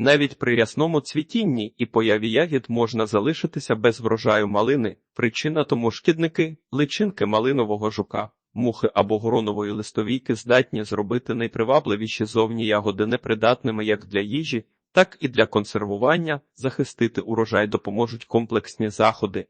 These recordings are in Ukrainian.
Навіть при рясному цвітінні і появі ягід можна залишитися без врожаю малини. Причина тому шкідники, личинки малинового жука, мухи або горонової листовійки здатні зробити найпривабливіші зовні ягоди непридатними як для їжі, так і для консервування, захистити урожай допоможуть комплексні заходи.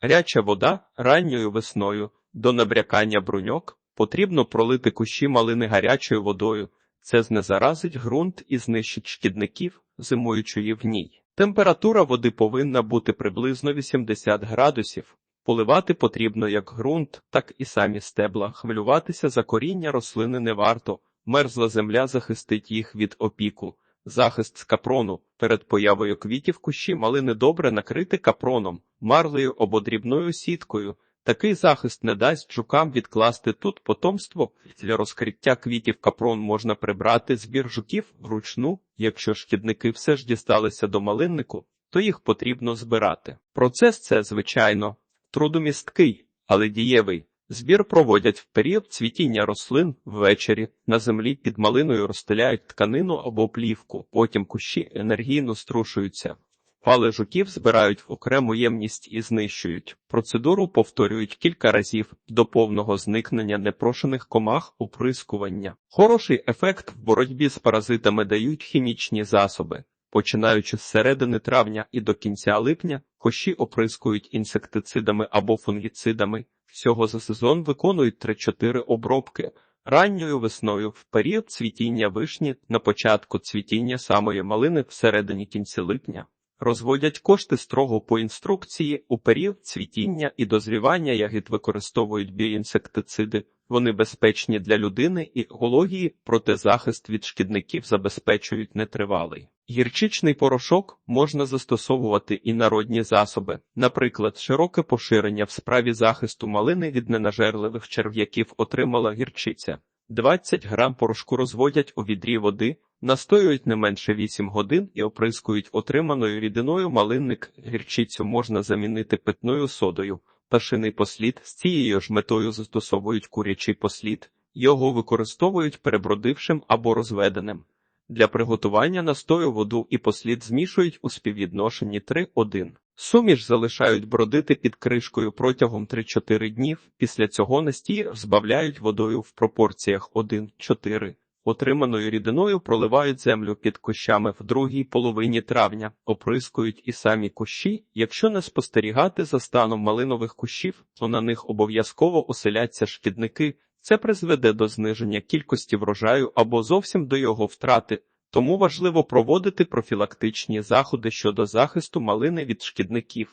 Гаряча вода ранньою весною до набрякання бруньок потрібно пролити кущі малини гарячою водою. Це знезаразить ґрунт і знищить шкідників, зимуючої в ній. Температура води повинна бути приблизно 80 градусів. Поливати потрібно як ґрунт, так і самі стебла. Хвилюватися за коріння рослини не варто. Мерзла земля захистить їх від опіку. Захист з капрону. Перед появою квітів кущі малини добре накрити капроном, марлею або дрібною сіткою. Такий захист не дасть жукам відкласти тут потомство. Для розкриття квітів капрон можна прибрати збір жуків вручну. Якщо шкідники все ж дісталися до малиннику, то їх потрібно збирати. Процес це, звичайно, трудомісткий, але дієвий. Збір проводять в період цвітіння рослин ввечері. На землі під малиною розстеляють тканину або плівку, потім кущі енергійно струшуються. Пали жуків збирають в окрему ємність і знищують. Процедуру повторюють кілька разів до повного зникнення непрошених комах оприскування. Хороший ефект в боротьбі з паразитами дають хімічні засоби. Починаючи з середини травня і до кінця липня, кощі оприскують інсектицидами або фунгіцидами. Всього за сезон виконують 3-4 обробки. Ранньою весною в період цвітіння вишні на початку цвітіння самої малини всередині кінці липня. Розводять кошти строго по інструкції. У період цвітіння і дозрівання ягід використовують біоінсектициди. Вони безпечні для людини і екології, проте захист від шкідників забезпечують нетривалий. Гірчичний порошок можна застосовувати і народні засоби, наприклад, широке поширення в справі захисту малини від ненажерливих черв'яків отримала гірчиця. 20 грам порошку розводять у відрі води, настоюють не менше 8 годин і оприскують отриманою рідиною малинник. Гірчицю можна замінити питною содою. Пташиний послід з цією ж метою застосовують курячий послід. Його використовують перебродившим або розведеним. Для приготування настою воду і послід змішують у співвідношенні 3-1. Суміш залишають бродити під кришкою протягом 3-4 днів. Після цього настій збавляють водою в пропорціях 1-4. Отриманою рідиною проливають землю під кущами в другій половині травня, оприскують і самі кущі. Якщо не спостерігати за станом малинових кущів, то на них обов'язково оселяться шкідники. Це призведе до зниження кількості врожаю або зовсім до його втрати. Тому важливо проводити профілактичні заходи щодо захисту малини від шкідників.